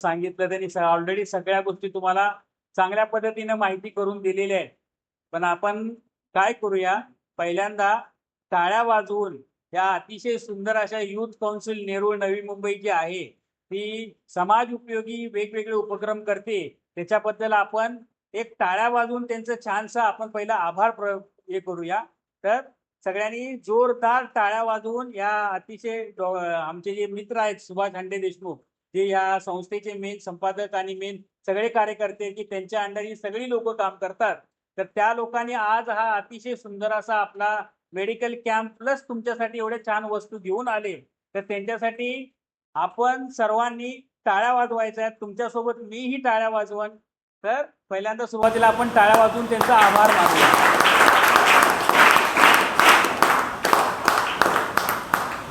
सांगितलं त्यांनी. ऑलरेडी सगळ्या गोष्टी तुम्हाला चांगल्या पद्धतीने माहिती करून दिलेल्या आहेत. पण आपण काय करूया? पहिल्यांदा टाळ्या वाजवून या अतिशय सुंदर अशा युथ काउन्सिल नेरूळ नवी मुंबई जी आहे ती समाज उपयोगी वेगवेगळे उपक्रम करते. त्याच्याबद्दल आपण एक टाळ्या वाजवून त्यांचं छानसं आपण पहिला आभार प्र हे करूया. तर सगळ्यांनी जोरदार टाळ्या वाजवून या अतिशय आमचे जे मित्र आहेत सुभाष हंडे देशमुख जे या संस्थेचे मेन संपादक आणि मेन सगळे कार्यकर्ते की त्यांच्या अंडर ही सगळी लोक काम करतात तर त्या लोकांनी आज हा अतिशय सुंदर असा आपला मेडिकल कॅम्प प्लस तुमच्यासाठी एवढे छान वस्तू घेऊन आले. तर त्यांच्यासाठी आपण सर्वांनी टाळ्या वाजवायच्या आहेत. तुमच्यासोबत मीही टाळ्या वाजवन. तर पहिल्यांदा सुरुवातीला आपण टाळ्या वाजवून त्यांचा आभार मानूया.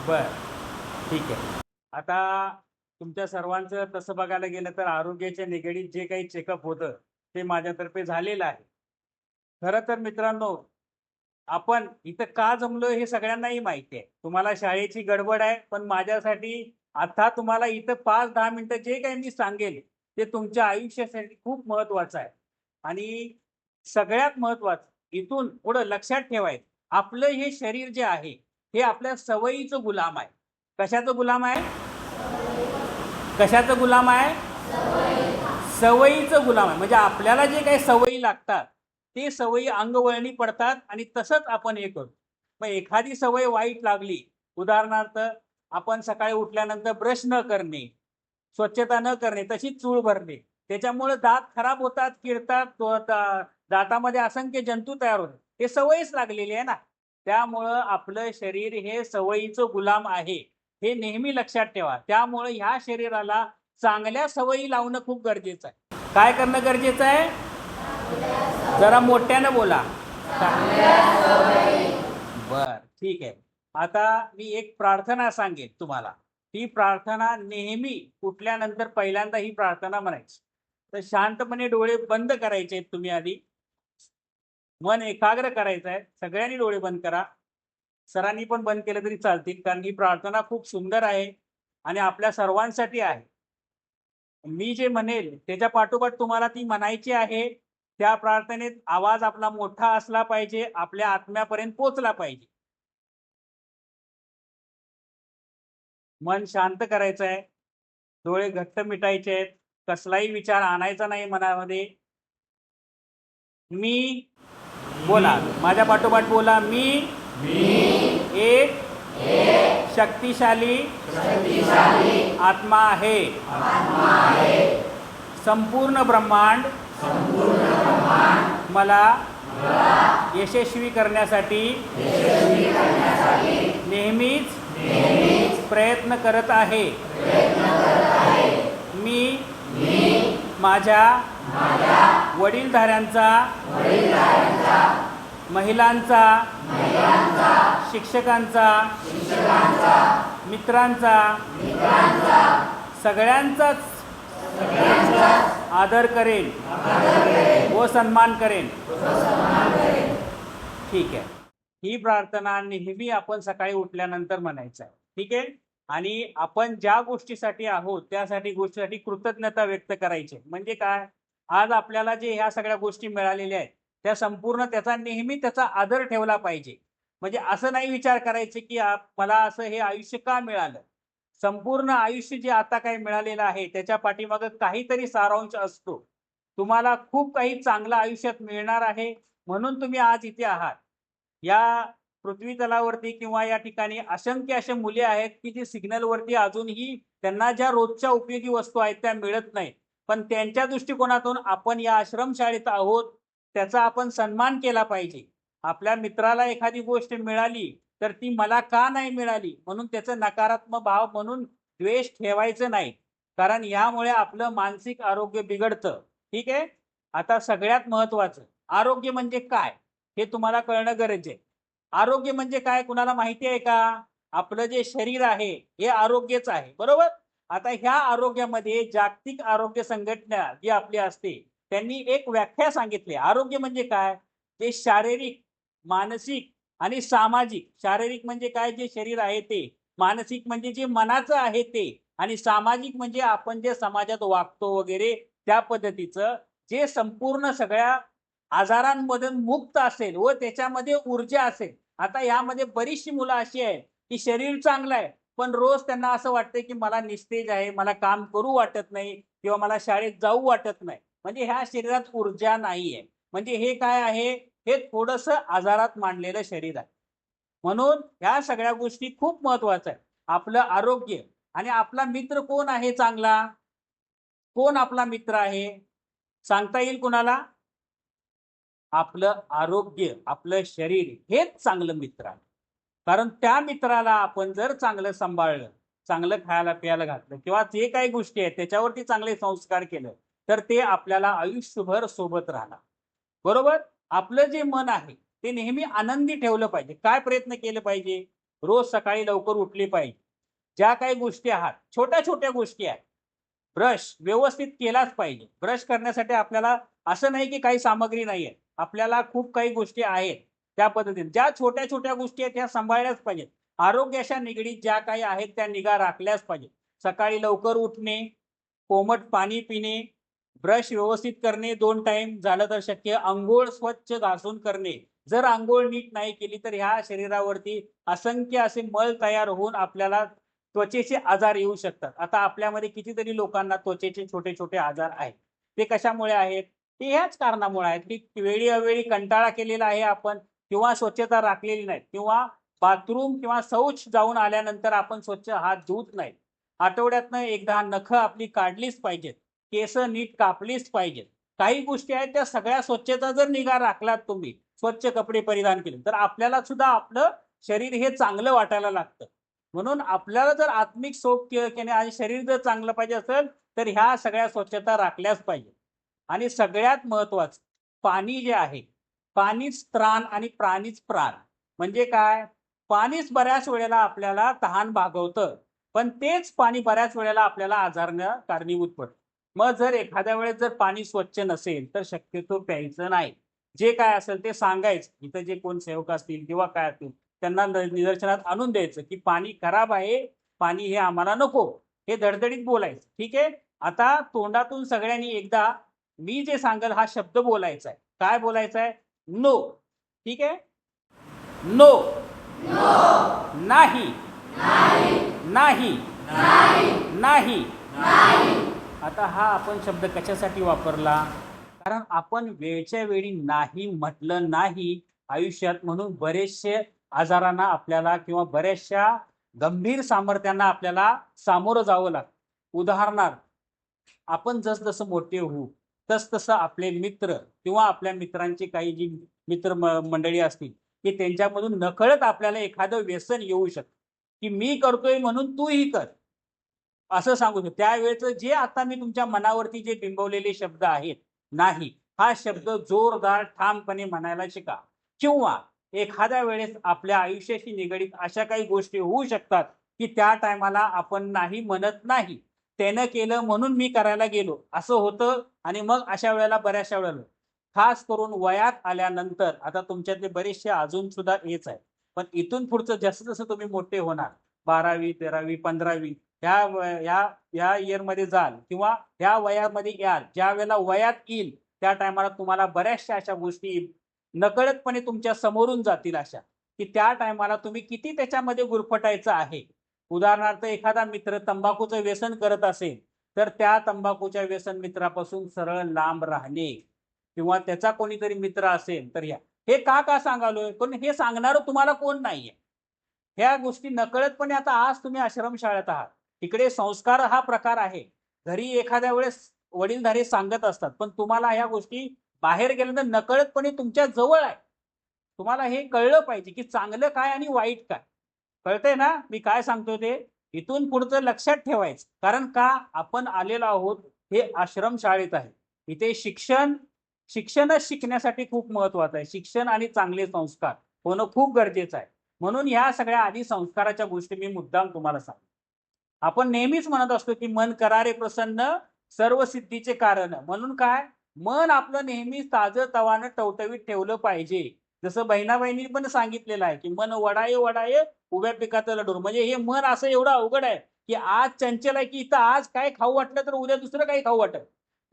बर. ठीक आहे. आता तुमच्या सर्वांचं तसं बघायला गेलं तर आरोग्याच्या निगडीत जे काही चेकअप होतं ते माझ्यातर्फे झालेलं आहे. खरं तर मित्रांनो आपण इथं का जमलो हे सगळ्यांनाही माहिती आहे. तुम्हाला शाळेची गडबड आहे पण माझ्यासाठी आता तुम्हाला इथं पाच दहा मिनिटं जे काही मी सांगेल ते तुमच्या आयुष्यासाठी खूप महत्वाचं आहे. आणि सगळ्यात महत्वाचं इथून पुढं लक्षात ठेवायचं आपलं हे शरीर जे आहे हे आपल्या सवयीचं गुलाम आहे. कशाचं गुलाम आहे? कशाचं गुलाम आहे? सवयीचं गुलाम आहे. म्हणजे आपल्याला जे काही सवयी लागतात ते सवयी अंगवळणी पडतात आणि तसंच आपण हे करतो. मग एखादी सवय वाईट लागली उदाहरणार्थ आपण सकाळी उठल्यानंतर ब्रश न करणे स्वच्छता न करणे तशीच चूळ भरणे त्याच्यामुळे दात खराब होतात किडतात दातामध्ये असंख्य जंतू तयार होतात. हे सवयीच लागलेली आहे ना. त्यामुळं आपलं शरीर हे सवयीचं गुलाम आहे. हे नेहमी लक्षात ठेवा. त्यामुळे ह्या शरीराला चांगल्या सवयी लावणं खूप गरजेचं आहे. काय करणं गरजेचं आहे? जरा मोठ्यानं बोला. बर ठीक आहे. आता मी एक प्रार्थना सांगेन तुम्हाला. ही प्रार्थना नेहमी उठल्यानंतर पहिल्यांदा ही प्रार्थना म्हणायची. तर शांतपणे डोळे बंद करायचे आहेत तुम्ही आधी. मन एकाग्र करायचं आहे. सगळ्यांनी डोळे बंद करा. सरांनी पण बंद केलं तरी चालतील. कारण ही प्रार्थना खूप सुंदर आहे आणि आपल्या सर्वांसाठी आहे. मी जे म्हणेल त्याच्या पाठोपाठ तुम्हाला ती म्हणायची आहे त्या प्रार्थनेत आवाज आपला मोठा असला पाहिजे आपल्या आत्म्यापर्यंत पोचला पाहिजे. मन शांत करायचं आहे. डोळे घट्ट मिटायचे आहेत. कसलाही विचार आणायचा नाही मनामध्ये. मी बोला. माझ्या पाठोपाठ बोला. मी एक शक्तिशाली आत्मा आहे. संपूर्ण ब्रह्मांड मला यशस्वी करण्यासाठी नेहमीच प्रयत्न करत आहे. मी माझ्या वडीलधाऱ्यांचा महिलांचा शिक्षकांचा. मित्रांचा. सगळ्यांचाच. आदर करेन. व सन्मान करेन. ठीक आहे. ही प्रार्थना नेहमी आपण सकाळी उठल्यानंतर म्हणायचं आहे. ठीक आहे? आणि आपण ज्या गोष्टीसाठी आहोत त्यासाठी गोष्टीसाठी कृतज्ञता व्यक्त करायची. म्हणजे काय? आज आपल्याला जे ह्या सगळ्या गोष्टी मिळालेल्या आहेत त्या संपूर्ण त्याचा नेहमी त्याचा आदर ठेवला पाहिजे. म्हणजे असं नाही विचार करायचे की मला असं हे आयुष्य का मिळालं? संपूर्ण आयुष्य जे आता काही मिळालेलं आहे त्याच्या पाठीमागं काहीतरी सारांश असतो. तुम्हाला खूप काही चांगलं आयुष्यात मिळणार आहे म्हणून तुम्ही आज इथे आहात. या पृथ्वी तलावरती किंवा या ठिकाणी असंख्य अशा मुले आहेत की जी सिग्नलवरती अजूनही त्यांना ज्या रोजच्या उपयोगी वस्तू आहेत त्या मिळत नाही पण त्यांच्या दृष्टिकोनातून आपण या आश्रमशाळेत आहोत त्याचा आपण सन्मान केला पाहिजे. आपल्या मित्राला एखादी गोष्ट मिळाली तर ती मला का नाही मिळाली? म्हणून त्याचं नकारात्मक भाव म्हणून द्वेष ठेवायचं नाही. कारण यामुळे आपलं मानसिक आरोग्य बिघडतं. ठीक आहे? आता सगळ्यात महत्वाचं आरोग्य म्हणजे काय? हे तुम्हाला कळणं गरजेचं आहे. आरोग्य म्हणजे काय? कुणाला माहिती आहे का? आपलं जे शरीर आहे हे आरोग्यच आहे. बरोबर? आता ह्या आरोग्यामध्ये जागतिक आरोग्य संघटना जी आपली असते त्यांनी एक व्याख्या सांगितली. आरोग्य म्हणजे काय? जे शारीरिक मानसिक आणि सामाजिक. शारीरिक म्हणजे काय? जे शरीर आहे ते. मानसिक म्हणजे जे मनाचं आहे ते. आणि सामाजिक म्हणजे आपण जे समाजात वागतो वगैरे त्या पद्धतीचं जे संपूर्ण सगळ्या आजारांमधून मुक्त असेल व त्याच्यामध्ये ऊर्जा असेल. आता यामध्ये बरीचशी मुलं अशी आहेत की शरीर चांगलं आहे पण रोज त्यांना असं वाटतंय की मला निस्तेज आहे मला काम करू वाटत नाही किंवा मला शाळेत जाऊ वाटत नाही. म्हणजे ह्या शरीरात ऊर्जा नाही आहे म्हणजे हे काय आहे? हे थोडस आजारात मांडलेलं शरीर आहे. म्हणून ह्या सगळ्या गोष्टी खूप महत्त्वाच्या आहे. आपलं आरोग्य आणि आपला मित्र कोण आहे चांगला? कोण आपला मित्र आहे? सांगता येईल कुणाला? आपलं आरोग्य आपलं शरीर हेच चांगलं मित्र आहे. कारण त्या मित्राला आपण जर चांगलं सांभाळलं चांगलं खायला प्यायला घातलं किंवा जे काही गोष्टी आहेत त्याच्यावरती चांगले संस्कार केलं तर ते आपल्याला आयुष्यभर सोबत राहणार. बरोबर? आपलं जे मन आहे ते नेहमी आनंदी ठेवलं पाहिजे. काय प्रयत्न केले पाहिजे? रोज सकाळी लवकर उठले पाहिजे. ज्या काही गोष्टी आहात छोट्या छोट्या गोष्टी आहेत. ब्रश व्यवस्थित केलाच पाहिजे. ब्रश करण्यासाठी आपल्याला असं नाही की काही सामग्री नाही आहे. आपल्याला खूप काही गोष्टी आहेत त्या पद्धतीने. ज्या छोट्या छोट्या गोष्टी आहेत त्या सांभाळल्याच पाहिजेत. आरोग्याच्या निगडीत ज्या काही आहेत त्या निगा राखल्याच पाहिजेत. सकाळी लवकर उठणे कोमट पाणी पिणे ब्रश व्यवस्थित करणे दोन टाइम झालं तर शक्य. आंघोळ स्वच्छ घासून करणे. जर आंघोळ नीट नाही केली तर ह्या शरीरावरती असंख्य असे मळ तयार होऊन आपल्याला त्वचेचे आजार येऊ शकतात. आता आपल्यामध्ये कितीतरी लोकांना त्वचेचे छोटे छोटे आजार आहेत. ते कशामुळे आहेत? ते ह्याच कारणामुळे आहेत की वेळी अवेळी कंटाळा केलेला आहे आपण किंवा स्वच्छता राखलेली नाही किंवा बाथरूम किंवा शौच जाऊन आल्यानंतर आपण स्वच्छ हात धुत नाही आठवड्यातनं एकदा नखं आपली काढलीच पाहिजेत. केस नीट कापलीच पाहिजेत. काही गोष्टी आहेत त्या सगळ्या स्वच्छता जर निगा राखलात तुम्ही स्वच्छ कपडे परिधान केले तर आपल्याला सुद्धा आपलं शरीर हे चांगलं वाटायला लागतं. म्हणून आपल्याला जर आत्मिक शोक केले आणि शरीर जर चांगलं पाहिजे असेल तर ह्या सगळ्या स्वच्छता राखल्याच पाहिजे आणि सगळ्यात महत्वाचं पाणी जे आहे पाणीच त्राण आणि प्राणीच प्राण. म्हणजे काय? पाणीच बऱ्याच वेळेला आपल्याला तहान भागवतं पण तेच पाणी बऱ्याच वेळेला आपल्याला आजारनं कारणीभूत पडतं. मग जर एखाद्या वेळेस जर पाणी स्वच्छ नसेल तर शक्यतो प्यायचं नाही. जे काय असेल ते सांगायचं. इथं जे कोण सेवक असतील किंवा काय असतील त्यांना निदर्शनात आणून द्यायचं की पाणी खराब आहे पाणी हे आम्हाला नको. हे धडधडीत बोलायचं. ठीक आहे? आता तोंडातून सगळ्यांनी एकदा मी जे सांगल हा शब्द बोलायचा आहे. काय बोलायचा आहे? नो. ठीक आहे? नो. नाही. नाही. नाही. आता हा आपण शब्द कशासाठी वापरला? कारण आपण वेळच्या वेळी नाही म्हटलं नाही आयुष्यात म्हणून बरेचसे आजारांना आपल्याला किंवा बऱ्याचशा गंभीर सामर्थ्यांना आपल्याला सामोरं जावं लागतं. उदाहरणार्थ आपण जसजसं मोठे होऊ तस तसं आपले मित्र किंवा आपल्या मित्रांची काही जी मित्र मंडळी असतील की त्यांच्यामधून नकळत आपल्याला एखादं व्यसन येऊ शकतं की मी करतोय म्हणून तूही कर. असं सांगू शकतो. त्यावेळेचं जे आता मी तुमच्या मनावरती जे बिंबवलेले शब्द आहेत नाही हा शब्द जोरदार ठामपणे म्हणायला शिका. किंवा एखाद्या वेळेस आपल्या आयुष्याशी निगडीत अशा काही गोष्टी होऊ शकतात की त्या टायमाला आपण नाही म्हणत नाही. त्यानं केलं म्हणून मी करायला गेलो. असं होतं आणि मग अशा वेळेला बऱ्याचशा वेळेला खास करून वयात आल्यानंतर आता तुमच्यातले बरेचसे अजून सुद्धा हेच आहे पण इथून पुढचं जसं जसं तुम्ही मोठे होणार बारावी तेरावी पंधरावी ह्या या ह्या ह्या इयरमध्ये जाल किंवा ह्या वयामध्ये याल ज्या वेळेला वयात येईल त्या टायमाला तुम्हाला बऱ्याचशा अशा गोष्टी नकळतपणे तुमच्या समोरून जातील अशा की त्या टायमाला तुम्ही किती त्याच्यामध्ये गुरफटायचं आहे. उदाहरणार्थ एखादा मित्र तंबाखूचं व्यसन करत असेल तर त्या तंबाखूच्या व्यसन मित्रापासून सरळ लांब राहणे किंवा त्याचा कोणीतरी मित्र असेल तर या. हे का का सांगालोय? पण हे सांगणारं तुम्हाला कोण नाहीये. ह्या गोष्टी नकळतपणे आता आज तुम्ही आश्रमशाळेत आहात. इकडे संस्कार हा प्रकार आहे. घरी एखाद्या वेळेस वडीलधारे सांगत असतात पण तुम्हाला ह्या गोष्टी बाहेर गेल्यानंतर नकळतपणे तुमच्या जवळ आहे. तुम्हाला हे कळलं पाहिजे की चांगलं काय आणि वाईट काय. कळतंय ना? मी काय सांगतो ते? इथून पुढचं लक्षात ठेवायचं. कारण का? आपण आलेलो आहोत हे आश्रम शाळेत आहे. इथे शिक्षण शिक्षणच शिकण्यासाठी खूप महत्वाचं आहे. शिक्षण आणि चांगले संस्कार होणं खूप गरजेचं आहे. म्हणून ह्या सगळ्या आधी संस्काराच्या गोष्टी मी मुद्दाम तुम्हाला सांगतो. आपण नेहमीच म्हणत असतो की मन करारे प्रसन्न सर्व सिद्धीचे कारण. म्हणून काय? मन आपलं नेहमी ताजं तवानं टवटवीत ठेवलं पाहिजे. जसं बहिणा बहिणी पण सांगितलेलं आहे की मन वडाये वडाये उभ्या पिकाचं लढूर म्हणजे हे मन असं एवढं अवघड आहे की आज चंचल आहे की इथं आज काय खाऊ वाटलं तर उद्या दुसरं काही खाऊ वाटेल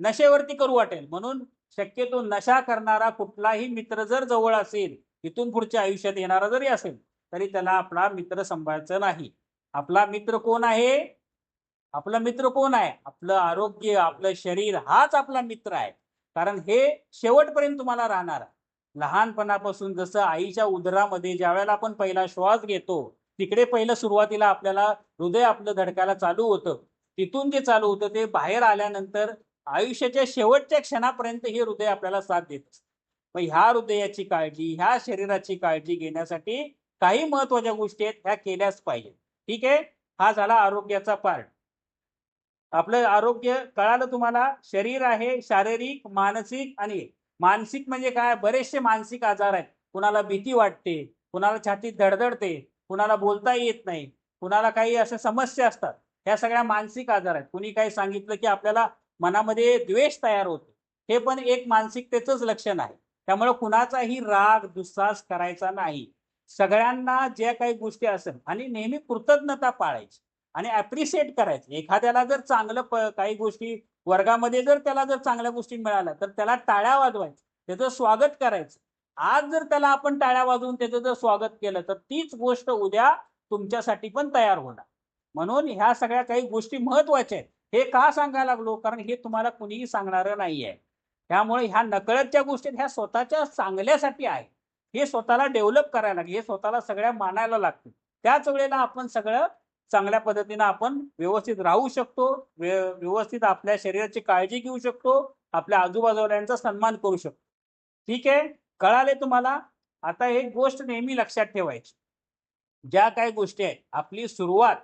नशेवरती करू वाटेल. म्हणून शक्यतो नशा करणारा कुठलाही मित्र जर जवळ असेल इथून पुढच्या आयुष्यात येणारा जरी असेल तरी त्याला आपला मित्र सांभाळायचं नाही. आपला मित्र कोण आहे? आपला मित्र कोण आहे? आपलं आरोग्य आपलं शरीर हाच आपला मित्र आहे. कारण हे शेवटपर्यंत तुम्हाला राहणार. लहानपणापासून जसं आईच्या उदरामध्ये ज्या वेळेला आपण पहिला श्वास घेतो तिकडे पहिलं सुरुवातीला आपल्याला हृदय आपलं धडकायला चालू होतं. तिथून जे चालू होतं ते बाहेर आल्यानंतर आयुष्याच्या शेवटच्या क्षणापर्यंत हे हृदय आपल्याला साथ देत असतं. मग ह्या हृदयाची काळजी ह्या शरीराची काळजी घेण्यासाठी काही महत्त्वाच्या गोष्टी आहेत ह्या केल्याच पाहिजेत. ठीक आहे? हा झाला आरोग्याचा पार्ट आपलं आरोग्य कळालं तुम्हाला? शरीर आहे शारीरिक मानसिक आणि मानसिक म्हणजे काय? बरेचसे मानसिक आजार आहेत. कुणाला भीती वाटते कुणाला छातीत धडधडते कुणाला बोलता येत नाही कुणाला काही अशा समस्या असतात. ह्या सगळ्या मानसिक आजार आहेत. कुणी काही सांगितलं की आपल्याला मनामध्ये द्वेष तयार होतो. हे पण एक मानसिकतेचंच लक्षण आहे. त्यामुळे कुणाचाही राग दुस्सास करायचा नाही. सगळ्यांना ज्या काही गोष्टी असेल आणि नेहमी कृतज्ञता पाळायची आणि अप्रिशिएट करायचं. एखाद्याला जर चांगलं काही गोष्टी वर्गामध्ये जर त्याला जर चांगल्या गोष्टी मिळाल्या तर त्याला टाळ्या वाजवायचं त्याचं स्वागत करायचं. आज जर त्याला आपण टाळ्या वाजवून त्याचं जर स्वागत केलं तर तीच गोष्ट उद्या तुमच्यासाठी पण तयार होणार. म्हणून ह्या सगळ्या काही गोष्टी महत्त्वाच्या आहेत. हे का सांगायला लागलो? कारण हे तुम्हाला कुणीही सांगणारं नाही आहे त्यामुळे ह्या नकळतच्या गोष्टी ह्या स्वतःच्या चांगल्यासाठी आहे हे स्वतःला डेव्हलप करायला लागेल हे स्वतःला सगळ्या मानायला लागते. त्याच वेळेला आपण सगळं चांगल्या पद्धतीनं आपण व्यवस्थित राहू शकतो व्यवस्थित आपल्या शरीराची काळजी घेऊ शकतो आपल्या आजूबाजूल्यांचा सन्मान करू शकतो. ठीक आहे? कळाले तुम्हाला? आता एक गोष्ट नेहमी लक्षात ठेवायची. ज्या काही गोष्टी आहेत आपली सुरुवात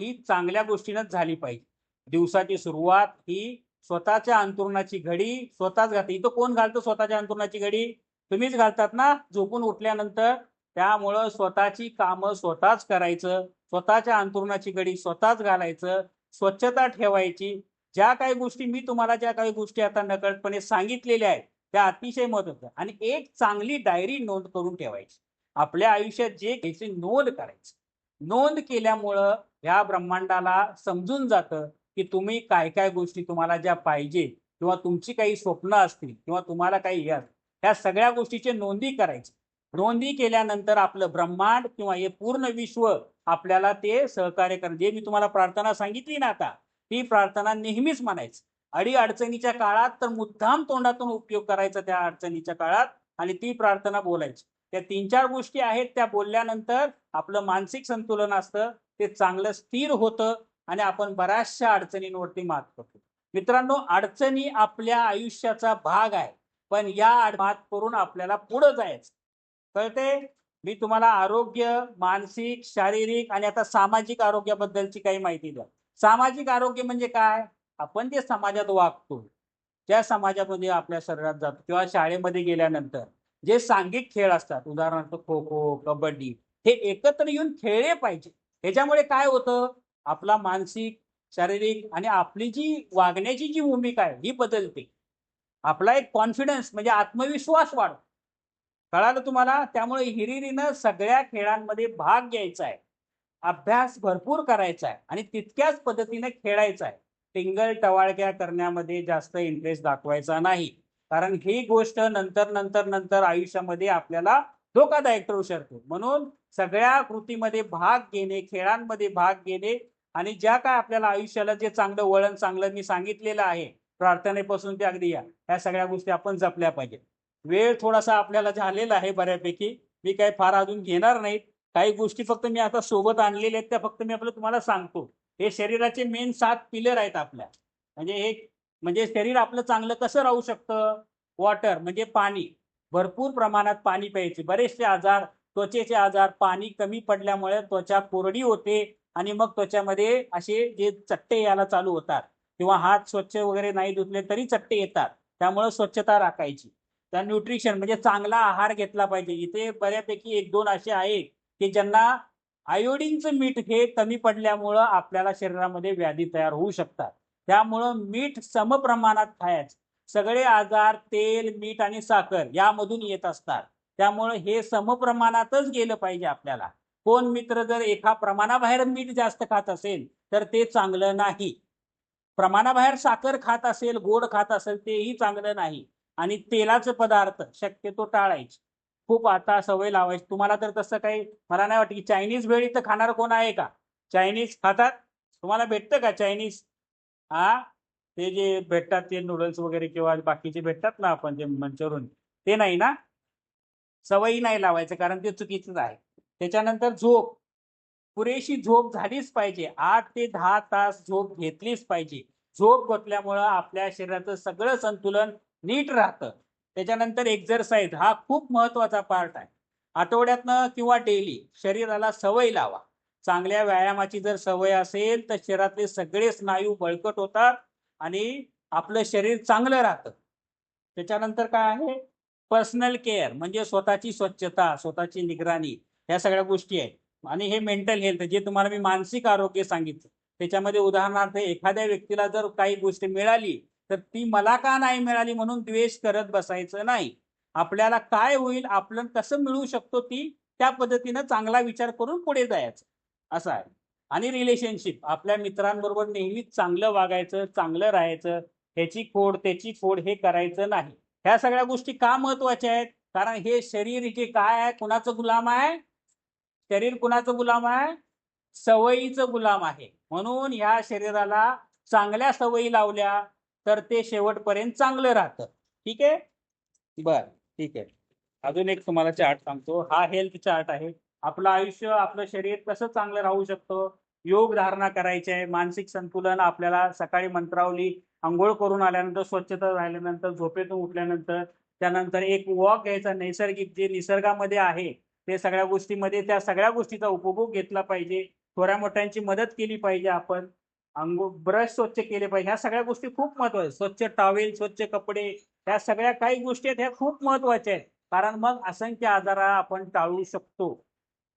ही चांगल्या गोष्टीनंच झाली पाहिजे. दिवसाची सुरुवात ही स्वतःच्या अंतरुणाची घडी स्वतःच घालते. इथं कोण घालतं स्वतःच्या अंतरुणाची घडी? तुम्हीच घालतात ना? झोपून उठल्यानंतर. त्यामुळं स्वतःची कामं स्वतःच करायचं. स्वतःच्या अंतरुणाची घडी स्वतःच घालायचं. स्वच्छता ठेवायची. ज्या काही गोष्टी मी तुम्हाला ज्या काही गोष्टी आता नकळतपणे सांगितलेल्या आहेत त्या अतिशय महत्त्वाच्या आणि एक चांगली डायरी नोंद करून ठेवायची. आपल्या आयुष्यात जे घ्यायची नोंद करायची. नोंद केल्यामुळं ह्या ब्रह्मांडाला समजून जातं की तुम्ही काय काय गोष्टी तुम्हाला ज्या पाहिजे किंवा तुमची काही स्वप्न असतील किंवा तुम्हाला काही हे असतील ह्या सगळ्या गोष्टीची नोंदी करायची. नोंदी केल्यानंतर आपलं ब्रह्मांड किंवा हे पूर्ण विश्व आपल्याला ते सहकार्य कर जे मी तुम्हाला प्रार्थना सांगितली ना आता ती प्रार्थना नेहमीच म्हणायची. अडी अडचणीच्या काळात तर मुद्दाम तोंडातून उपयोग करायचा त्या अडचणीच्या काळात आणि ती प्रार्थना बोलायची. त्या तीन चार गोष्टी आहेत त्या बोलल्यानंतर आपलं मानसिक संतुलन असतं ते चांगलं स्थिर होतं आणि आपण बऱ्याचशा अडचणींवरती मात करतो. मित्रांनो अडचणी आपल्या आयुष्याचा भाग आहे. पण या आडमात करून आपल्याला पुढे जायचं. कळते मी तुम्हाला आरोग्य मानसिक शारीरिक आणि आता सामाजिक आरोग्याबद्दलची काही माहिती द्या. सामाजिक आरोग्य म्हणजे काय? आपण जे समाजात वागतो त्या समाजामध्ये आपल्या शरीरात जातो किंवा शाळेमध्ये गेल्यानंतर जे सांघिक खेळ असतात उदाहरणार्थ खो खो कबड्डी हे एकत्र येऊन खेळले पाहिजे. ह्याच्यामुळे काय होतं? आपला मानसिक शारीरिक आणि आपली जी वागण्याची जी भूमिका आहे ही बदलते. आपला एक कॉन्फिडन्स म्हणजे आत्मविश्वास वाढतो कळालं तुम्हाला? त्यामुळे हिरिरीनं सगळ्या खेळांमध्ये भाग घ्यायचा आहे अभ्यास भरपूर करायचा आहे आणि तितक्याच पद्धतीने खेळायचा आहे टिंगल टवाळक्या करण्यामध्ये जास्त इंटरेस्ट दाखवायचा नाही. कारण ही गोष्ट नंतर नंतर नंतर आयुष्यामध्ये आपल्याला धोकादायक ठरू शकते. म्हणून सगळ्या कृतीमध्ये भाग घेणे खेळांमध्ये भाग घेणे आणि ज्या काय आपल्याला आयुष्याला जे चांगलं वळण चांगलं मी सांगितलेलं आहे प्रार्थनेपासून ते अगदी या. ह्या सगळ्या गोष्टी आपण जपल्या पाहिजे वेळ थोडासा आपल्याला झालेला आहे बऱ्यापैकी. मी काही फार अजून घेणार नाहीत काही गोष्टी फक्त मी आता सोबत आणलेल्या आहेत त्या फक्त मी आपलं तुम्हाला सांगतो. हे शरीराचे मेन सात पिलर आहेत आपल्या. म्हणजे हे म्हणजे शरीर आपलं चांगलं कसं राहू शकतं? वॉटर म्हणजे पाणी. भरपूर प्रमाणात पाणी प्यायचे. बरेचसे आजार त्वचेचे आजार पाणी कमी पडल्यामुळे त्वचा कोरडी होते आणि मग त्वचामध्ये असे जे चट्टे यायला चालू होतात. किंवा हात स्वच्छ वगैरे नाही धुतले तरी चट्टे येतात. त्यामुळे स्वच्छता राखायची. तर न्यूट्रिशन म्हणजे चांगला आहार घेतला पाहिजे. इथे बऱ्यापैकी एक दोन असे आहेत की ज्यांना आयोडीनचं मीठ हे कमी पडल्यामुळं आपल्याला शरीरामध्ये व्याधी तयार होऊ शकतात. त्यामुळं मीठ समप्रमाणात खायचं. सगळे आजार तेल मीठ आणि साखर यामधून येत असतात. त्यामुळे हे समप्रमाणातच गेलं पाहिजे आपल्याला. कोण मित्र जर एका प्रमाणाबाहेर मीठ जास्त खात असेल तर ते चांगलं नाही. प्रमाणाबाहेर साखर खात असेल गोड खात असेल तेही चांगलं नाही. आणि तेलाचे पदार्थ शक्यतो टाळायचे. खूप आता सवय लावायची. तुम्हाला तर तसं काही मला नाही वाटत की चायनीज वेळी तर खाणार कोण आहे का? चायनीज खातात? तुम्हाला भेटतं का चायनीज? हा ते जे भेटतात ते नूडल्स वगैरे किंवा बाकीचे भेटतात ना आपण जे मंचुरियन ते नाही ना? सवयी नाही लावायचं कारण ते चुकीचंच आहे. त्याच्यानंतर झोप. पुरेशी झोप झालीच पाहिजे. आठ ते दहा तास झोप घेतलीच पाहिजे. झोप घेतल्यामुळं आपल्या शरीराचं सगळं संतुलन नीट राहतं. त्याच्यानंतर एक्झरसाईज हा खूप महत्त्वाचा पार्ट आहे. आठवड्यातनं किंवा डेली शरीराला सवय लावा. चांगल्या व्यायामाची जर सवय असेल तर शरीरातले सगळे स्नायू बळकट होतात आणि आपलं शरीर चांगलं राहतं. त्याच्यानंतर काय आहे? पर्सनल केअर म्हणजे स्वतःची स्वच्छता स्वतःची निगराणी ह्या सगळ्या गोष्टी आहेत. आणि हे मेंटल हेल्थ जे तुम्हाला मी मानसिक आरोग्य सांगितलं त्याच्यामध्ये उदाहरणार्थ एखाद्या व्यक्तीला जर काही गोष्ट मिळाली तर ती मला का नाही मिळाली म्हणून द्वेष करत बसायचं नाही. आपल्याला काय होईल आपण कसं मिळू शकतो ती त्या पद्धतीनं चांगला विचार करून पुढे जायचं. असं आहे. आणि रिलेशनशिप आपल्या मित्रांबरोबर नेहमीच चांगलं वागायचं चांगलं राहायचं ह्याची खोड त्याची खोड हे करायचं नाही. ह्या सगळ्या गोष्टी का महत्त्वाच्या आहेत? कारण हे शरीर जे काय आहे? कुणाचं गुलाम आहे? शरीर कुणाचं गुलाम आहे? सवयीचं गुलाम आहे. म्हणून ह्या शरीराला चांगल्या सवयी लावल्या तर ते शेवटपर्यंत चांगलं राहतं. ठीक आहे? बर ठीक आहे. अजून एक तुम्हाला चार्ट सांगतो. हा हेल्थ चार्ट आहे. आपलं आयुष्य आपलं शरीर कसं चांगलं राहू शकतं? योग धारणा करायची आहे. मानसिक संतुलन आपल्याला सकाळी मंत्रावली आंघोळ करून आल्यानंतर स्वच्छता झाल्यानंतर झोपेतून उठल्यानंतर त्यानंतर एक वॉक घ्यायचा. नैसर्गिक जे निसर्गामध्ये आहे ते सगळ्या गोष्टीमध्ये त्या सगळ्या गोष्टीचा उपभोग घेतला पाहिजे. थोड्या मोठ्यांची मदत केली पाहिजे आपण. अंगो ब्रश स्वच्छ केले पाहिजे. ह्या सगळ्या गोष्टी खूप महत्त्वाच्या स्वच्छ टॉवेल स्वच्छ कपडे ह्या सगळ्या काही गोष्टी आहेत ह्या खूप महत्त्वाच्या आहेत. कारण मग असंख्य आजारा आपण टाळू शकतो.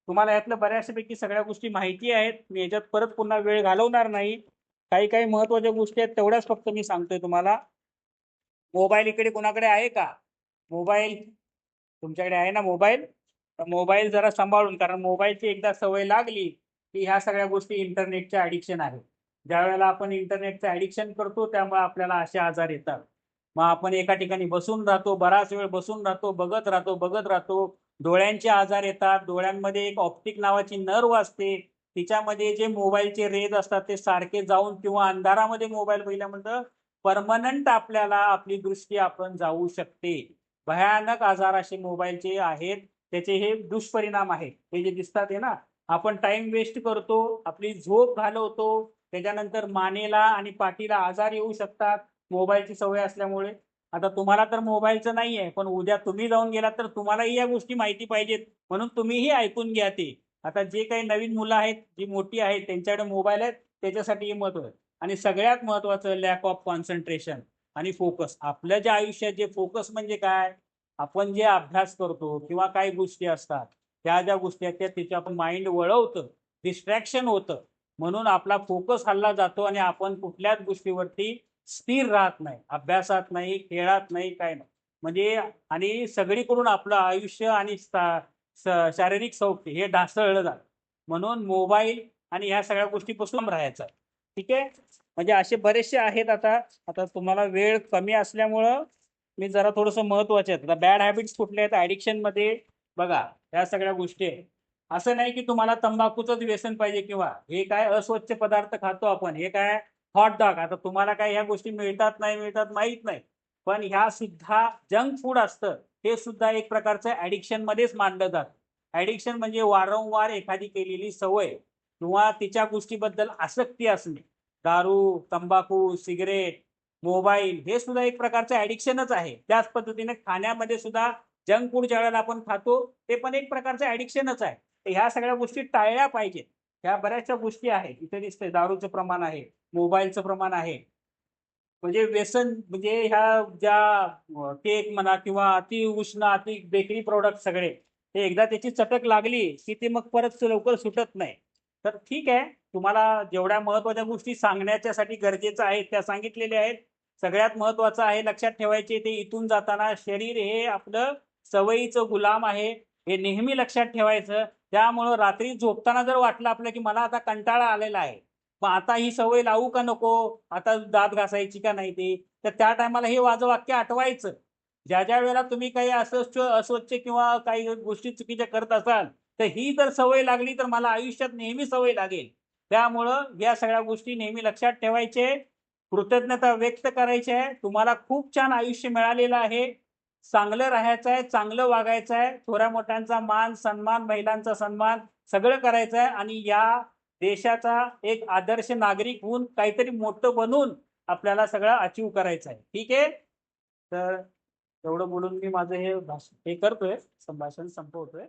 तुम्हाला यातलं बऱ्याचपैकी सगळ्या गोष्टी माहिती आहेत. मी याच्यात परत पुन्हा वेळ घालवणार नाही. काही काही महत्त्वाच्या गोष्टी आहेत तेवढ्याच फक्त मी सांगतोय तुम्हाला. मोबाईल इकडे कोणाकडे आहे का? मोबाईल? तुमच्याकडे आहे ना मोबाईल? मोबाईल जरा सांभाळून कारण मोबाईलची एकदा सवय लागली की ह्या सगळ्या गोष्टी इंटरनेटच्या ॲडिक्शन आहे ज्या वेळेला आपण इंटरनेटचं ॲडिक्शन करतो त्यामुळे आपल्याला असे आजार येतात. मग आपण एका ठिकाणी बसून राहतो बराच वेळ बसून राहतो बघत राहतो बघत राहतो. डोळ्यांचे आजार येतात डोळ्यांमध्ये एक ऑप्टिक नावाची नर्व असते. तिच्यामध्ये जे मोबाईलचे रेज असतात ते सारखे जाऊन किंवा अंधारामध्ये मोबाईल पहिल्यानंतर परमनंट आपल्याला आपली दृष्टी आपण जाऊ शकते. भयानक आजार असे मोबाईलचे आहेत. त्याचे हे दुष्परिणाम आहेत हे जे दिसतात हे ना आपण टाइम वेस्ट करतो आपली झोप घालवतो त्याच्यानंतर मानेला आणि पाठीला आजार येऊ शकतात मोबाईलची सवय असल्यामुळे. आता तुम्हाला तर मोबाईलचं नाही आहे पण उद्या तुम्ही जाऊन गेलात तर तुम्हालाही या गोष्टी माहिती पाहिजेत म्हणून तुम्हीही ऐकून घ्या ते. आता जे काही नवीन मुलं आहेत जी मोठी आहेत त्यांच्याकडे मोबाईल आहेत त्याच्यासाठी हे महत्त्व आहे. आणि सगळ्यात महत्वाचं लॅक ऑफ कॉन्सन्ट्रेशन आणि फोकस आपल्या ज्या आयुष्यात जे फोकस म्हणजे काय? आपण जे अभ्यास करतो किंवा काही गोष्टी असतात त्या ज्या गोष्टी आहेत त्या त्याच्या आपण माइंड वळवतं डिस्ट्रॅक्शन होतं. म्हणून आपला फोकस हल्ला जातो आणि आपण कुठल्याच गोष्टीवरती स्थिर राहत नाही. अभ्यासात नाही खेळात नाही काय नाही. म्हणजे आणि सगळीकडून आपलं आयुष्य आणि शारीरिक सौख्य हे ढासळलं जात. म्हणून मोबाईल आणि ह्या सगळ्या गोष्टीपासून राहायचं. ठीक आहे? म्हणजे असे बरेचसे आहेत आता. आता तुम्हाला वेळ कमी असल्यामुळं मी जरा थोडंसं महत्त्वाचे आहेत आता बॅड हॅबिट्स कुठले आहेत? ऍडिक्शनमध्ये बघा ह्या सगळ्या गोष्टी आहेत. असं नाही की तुम्हाला तंबाखूचंच व्यसन पाहिजे किंवा हे काय अस्वच्छ पदार्थ खातो आपण हे काय हॉट डॉग आता तुम्हाला काय ह्या गोष्टी मिळतात नाही मिळतात माहीत नाही. पण ह्या सुद्धा जंक फूड असतं हे सुद्धा एक प्रकारचं ऍडिक्शन मध्येच मानलं जातं. ऍडिक्शन म्हणजे वारंवार एखादी केलेली सवय किंवा तिच्या गोष्टीबद्दल आसक्ती असणे. दारू तंबाखू सिगरेट मोबाईल हे सुद्धा एक प्रकारचं ऍडिक्शनच आहे. त्याच पद्धतीने खाण्यामध्ये सुद्धा जंक फूड ज्या वेळेला आपण खातो ते पण एक प्रकारचं ऍडिक्शनच आहे. तर ह्या सगळ्या गोष्टी टाळल्या पाहिजेत. ह्या बऱ्याचशा गोष्टी आहेत. इथे दिसतंय दारूचं प्रमाण आहे मोबाईलचं प्रमाण आहे. म्हणजे व्यसन म्हणजे ह्या ज्या केक म्हणा किंवा अति उष्ण अति बेकरी प्रोडक्ट सगळे हे एकदा त्याची चटक लागली की ते मग परत लवकर सुटत नाही. तर ठीक आहे. तुम्हाला जेवढ्या महत्त्वाच्या गोष्टी सांगण्याच्यासाठी गरजेचं आहे त्या सांगितलेल्या आहेत. सगळ्यात महत्वाचं आहे लक्षात ठेवायचे ते इथून जाताना शरीर हे आपलं सवयीचं गुलाम आहे हे नेहमी लक्षात ठेवायचं. त्यामुळं रात्री झोपताना जर वाटलं आपलं की मला आता कंटाळा आलेला आहे मग आता ही सवय लावू का नको? आता दात घासायची का नाही ती? तर त्या टायमाला हे वाजं वाक्य आठवायचं. ज्या ज्या वेळेला तुम्ही काही अस्वच्छ अस्वच्छ किंवा काही गोष्टी चुकीच्या करत असाल तर ही जर सवय लागली तर मला आयुष्यात नेहमी सवय लागेल. त्यामुळं या सगळ्या गोष्टी नेहमी लक्षात ठेवायचे. कृतज्ञता व्यक्त करायची आहे. तुम्हाला खूप छान आयुष्य मिळालेलं आहे. चांगलं राहायचं आहे चांगलं वागायचं आहे. थोड्या मोठ्यांचा मान सन्मान महिलांचा सन्मान सगळं करायचं आहे आणि या देशाचा एक आदर्श नागरिक होऊन काहीतरी मोठं बनून आपल्याला सगळं अचीव करायचं आहे. ठीक आहे? तर एवढं बोलून मी माझं हे भाषण हे करतोय. संभाषण संपवतोय.